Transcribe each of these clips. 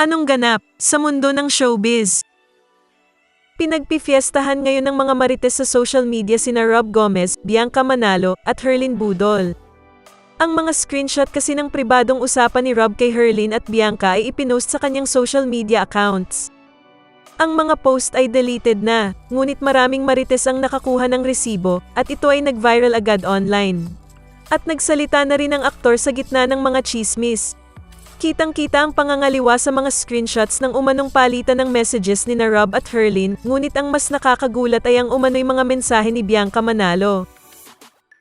Anong ganap sa mundo ng showbiz? Pinagpifiestahan ngayon ng mga marites sa social media sina Rob Gomez, Bianca Manalo, at Herlin Budol. Ang mga screenshot kasi ng pribadong usapan ni Rob kay Herlin at Bianca ay ipinost sa kanyang social media accounts. Ang mga post ay deleted na, ngunit maraming marites ang nakakuha ng resibo, at ito ay nag-viral agad online. At nagsalita na rin ang aktor sa gitna ng mga chismis. Kitang-kita ang pangangaliwa sa mga screenshots ng umanong palitan ng messages ni na Rob at Herlin, ngunit ang mas nakakagulat ay ang umano'y mga mensahe ni Bianca Manalo.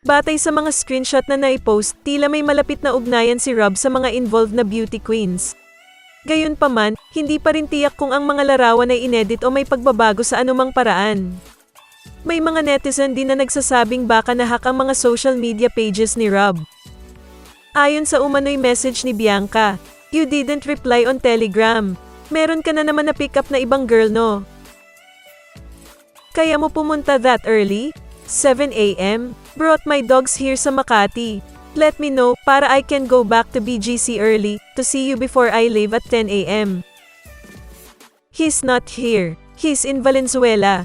Batay sa mga screenshot na naipost, tila may malapit na ugnayan si Rob sa mga involved na beauty queens. Gayunpaman, hindi pa rin tiyak kung ang mga larawan ay inedit o may pagbabago sa anumang paraan. May mga netizen din na nagsasabing baka nahak ang mga social media pages ni Rob. Ayon sa umano'y message ni Bianca, You didn't reply on Telegram. Meron ka na naman na pick up na ibang girl no? Kaya mo pumunta that early? 7 a.m. Brought my dogs here sa Makati. Let me know para I can go back to BGC early to see you before I leave at 10 a.m. He's not here. He's in Valenzuela.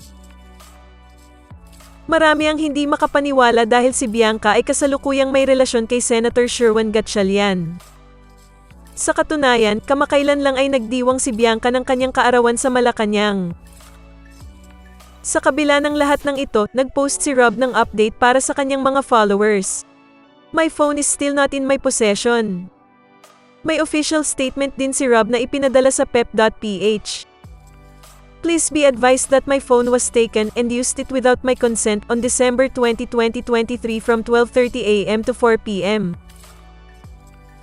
Marami ang hindi makapaniwala dahil si Bianca ay kasalukuyang may relasyon kay Senator Sherwin Gatchalian. Sa katunayan, kamakailan lang ay nagdiwang si Bianca ng kanyang kaarawan sa Malacanang. Sa kabila ng lahat ng ito, nagpost si Rob ng update para sa kanyang mga followers. My phone is still not in my possession. May official statement din si Rob na ipinadala sa pep.ph. Please be advised that my phone was taken and used it without my consent on December 20, 2023 from 12.30 a.m. to 4 p.m.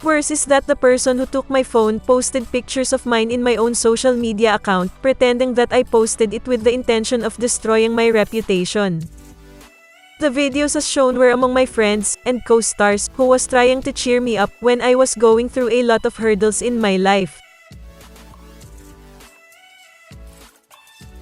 Worse is that the person who took my phone posted pictures of mine in my own social media account, pretending that I posted it with the intention of destroying my reputation. The videos as shown were among my friends and co-stars who was trying to cheer me up when I was going through a lot of hurdles in my life.